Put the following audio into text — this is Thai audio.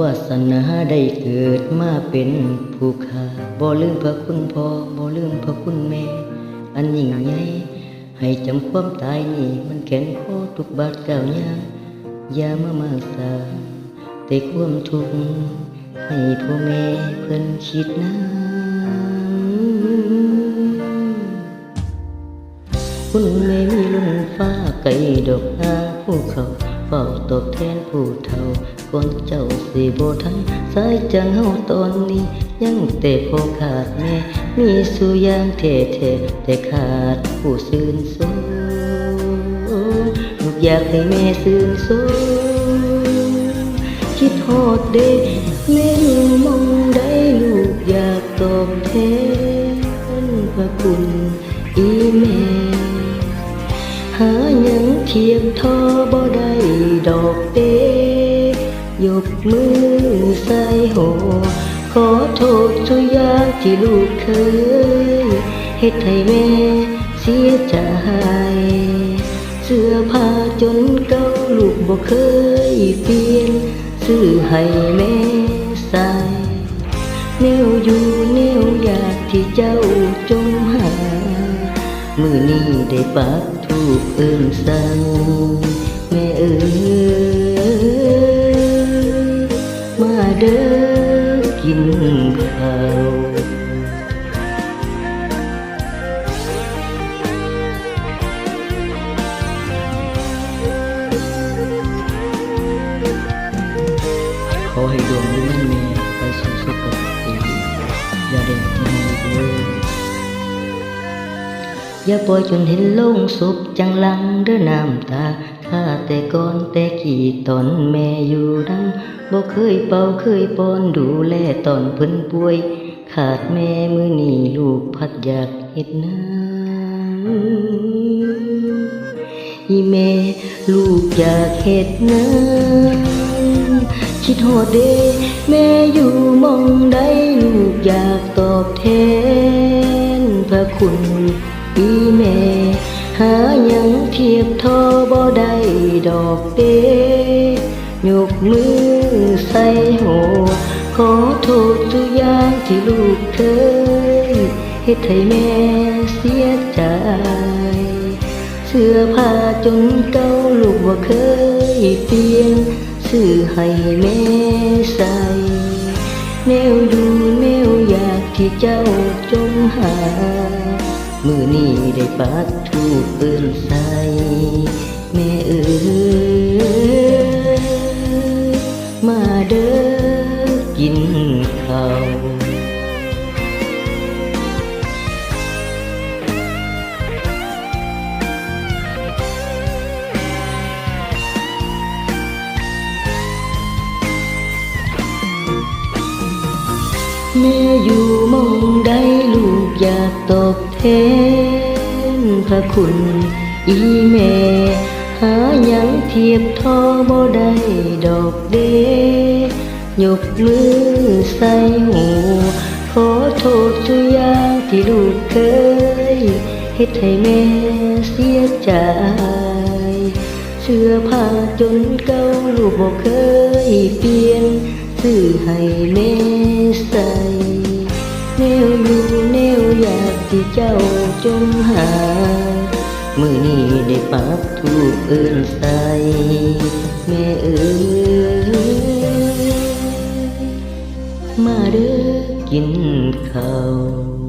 วาสนาได้เกิดมาเป็นผู้ขาบ่ลืมพระคุณพ่อบ่ลืมพระคุณแม่ อันยิ่งใหญ่ให้จำความตายนี่มันแข็งคอทุกบาทก้าวย่างอย่ามามาสาแต่ความทุกข์ให้พ่อแม่เพิ่นคิดนำคุณแม่มีลุ่นฟ้าไก่ดอกหางผู้เขาเฝ้าตอบแทนผู้เฒ่า ก่อนเจ้าสิบ่ทันสายจังเฮาตอนนี้ ยังแต่พอขาดแม่มีสู่อย่างแท้ๆแต่ขาดผู้ซื่นสมลูกอยากให้แม่ซื่นสมคิดฮอดเด้แม่อยู่มองได้ลูกอยากตอบแทนพระคุณอีแม่หาหยังเทียมทอบ่ได้ดอกเต้ ยกมือใส่โห ขอโทษทุกอย่างที่ลูกเคยเฮ็ดให้แม่เสียใจ เสื้อผ้าจนเก่าลูกบ่เคยเปลี่ยน ซื้อให้แม่ใส่แนวอยู่แนวอยากที่เจ้าจงหา มือนี้ได้ปักทูกเอิ้นสั่ง เด้อกินข้าวขอให้ดวงวิญญาณมีไปสู่สุข อย่าปล่อยจนเห็นโลงศพจังหลังเด้อน้ำตาข้าแต่ก่อนแต่กี่ตอนแม่อยู่ดังบ่เคยเป่าเคยป้อนดูแลตอนเพิ่นป่วย ขาดแม่มือนี่ลูกพัดอยากเฮ็ดน้ำอีแม่ลูกอยากเฮ็ดน้ำคิดฮอดเดแม่อยู่มองใดลูกอยากตอบแทนพระคุณ อีแม่หายังเทียบทอบ่ได้ดอกเด้ยกมือใส่โหขอโทษทุกอย่างที่ลูกเคยเฮ็ดให้แม่เสียใจเสื้อผ้าจนเก่าลูกว่าเคยเปลี่ยนซื้อให้แม่ใส่แนวอยู่แนวอยากที่เจ้าจงหา มือนี้ได้ปักทูกเอิ้นใส่แม่เอ๋ยมาเด้อกินข้าวแม่อยู่มองใดลูกอยากตอบ แทนพระคุณ อีแม่หาหยังเทียบทอบ่ได้ดอกเดยกมือใส่หูขอโทษทุกอย่างที่ลูกเคยเฮ็ดให้แม่เสียใจ เสื้อผ้าจนเก่าลูกบ่เคยเปลี่ยนซื้อให้แม่ ที่เจ้าจงหา มือนี้ได้ปักทูกเอื้นใส่แม่เอ๋ยมาเด้อกินข้าว